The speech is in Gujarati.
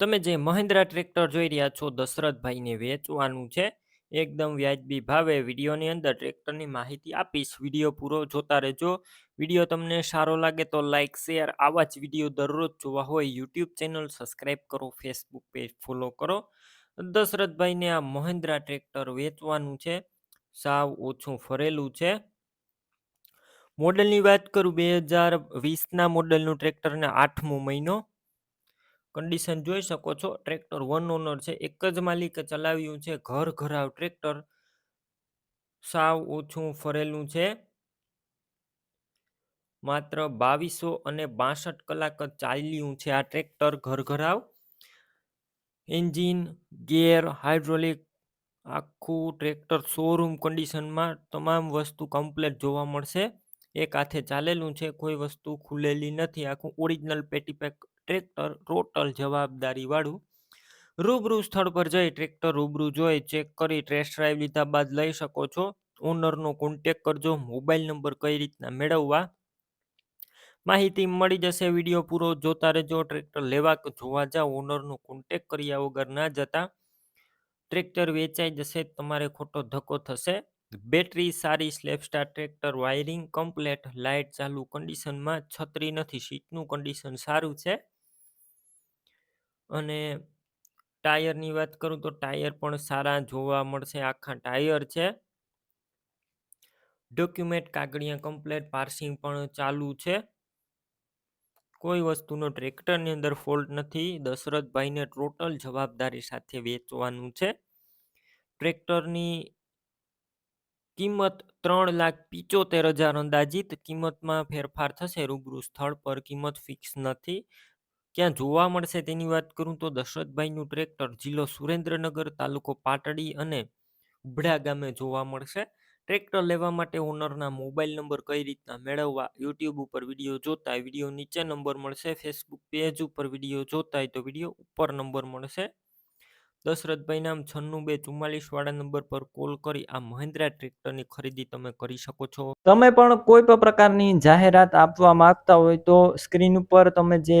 તમે જે મહિન્દ્રા ટ્રેક્ટર જોઈ રહ્યા છો, દશરથભાઈને વેચવાનું છે, એકદમ વ્યાજબી ભાવે વિડીયોની અંદર ટ્રેક્ટરની માહિતી આપીશ. વીડિયો પૂરો જોતા રહેજો. વીડિયો તમને સારો લાગે તો લાઇક શેર, આવા જ વીડિયો દરરોજ જોવા હોય, યુટ્યુબ ચેનલ સબસ્ક્રાઈબ કરો, ફેસબુક પેજ ફોલો કરો. દશરથભાઈને આ મહિન્દ્રા ટ્રેક્ટર વેચવાનું છે. સાવ ઓછું ફરેલું છે. મોડલની વાત કરું, બે હજાર વીસના મોડલનું ટ્રેક્ટરને આઠમો મહિનો. કન્ડિશન જોઈ શકો છો. ટ્રેક્ટર વન ઓનર છે. એક જ માલિકે ચલાવ્યું છે. ઘર ઘરાવ ટ્રેક્ટર સાવ ઓછું ફરેલું છે. માત્ર બાવીસો અને બાસઠ કલાક જ ચાલ્યું છે આ ટ્રેક્ટર ઘર ઘરાવ. એન્જિન ગેર હાઇડ્રોલિક આખું ટ્રેક્ટર શોરૂમ કન્ડિશનમાં તમામ વસ્તુ કમ્પ્લેટ જોવા મળશે. એક હાથે ચાલેલું છે. કોઈ વસ્તુ ખુલેલી નથી. આખું ઓરિજિનલ પેટીપેક ટ્રેક્ટર ટોટલ જવાબદારી વાળું. રૂબરૂ સ્થળ પર જઈ ટ્રેક્ટર રૂબરૂ જોઈ, ચેક કરી, ટેસ્ટ ડ્રાઈવ લીધા બાદ લઈ શકો છો. ઓનરનો કોન્ટેક કરજો, મોબાઈલ નંબર કઈ રીતના મેળવવા. માહિતી મળી જશે, વીડિયો પૂરો જોતા રહેજો, ટ્રેક્ટર લેવા જોવા જાઓ ઓનરનો કોન્ટેક કર્યા વગર ના જતા. ટ્રેક્ટર વેચાઈ જશે, તમારે ખોટો ધક્કો થશે. બેટરી સારી સ્લેપસ્ટાર ટ્રેક્ટર, વાયરિંગ કમ્પ્લેટ લાઇટ ચાલુ કન્ડિશનમાં છત્રી નથી, સીટનું કન્ડિશન સારું છે. અને ટાયરની વાત કરું તો ટાયર પણ સારા જોવા મળશે. આખા ટાયર છે. ડોક્યુમેન્ટ કાગળિયા કમ્પ્લેટ, પાર્સિંગ પણ ચાલુ છે. કોઈ વસ્તુનો ટ્રેક્ટરની અંદર ફોલ્ટ નથી. દશરથભાઈને ટોટલ જવાબદારી સાથે વેચવાનું છે. ટ્રેક્ટરની કિંમત ત્રણ લાખ પિચોતેર હજાર અંદાજિત. કિંમતમાં ફેરફાર થશે. રૂબરૂ સ્થળ પર કિંમત ફિક્સ નથી. ક્યાં જોવા મળશે તેની વાત કરું તો દશરથભાઈનું ટ્રેક્ટર જિલ્લો સુરેન્દ્રનગર તાલુકો પાટડી અને ઉભડા ગામે જોવા મળશે. ટ્રેક્ટર લેવા માટે ઓનરના મોબાઈલ નંબર કઈ રીતના મેળવવા યુટ્યુબ ઉપર વીડિયો જોતા વીડિયો નીચે નંબર મળશે. ફેસબુક પેજ ઉપર વીડિયો જોતા હોય તો વીડિયો ઉપર નંબર મળશે. દશરથભાઈ નામ છન્નું બે ચુમ્માલીસ વાળા નંબર પર કોલ કરી આ મહિન્દ્રા ટ્રેક્ટરની ખરીદી તમે કરી શકો છો. તમે પણ કોઈ પણ પ્રકારની જાહેરાત આપવા માંગતા હોય તો સ્ક્રીન ઉપર તમે જે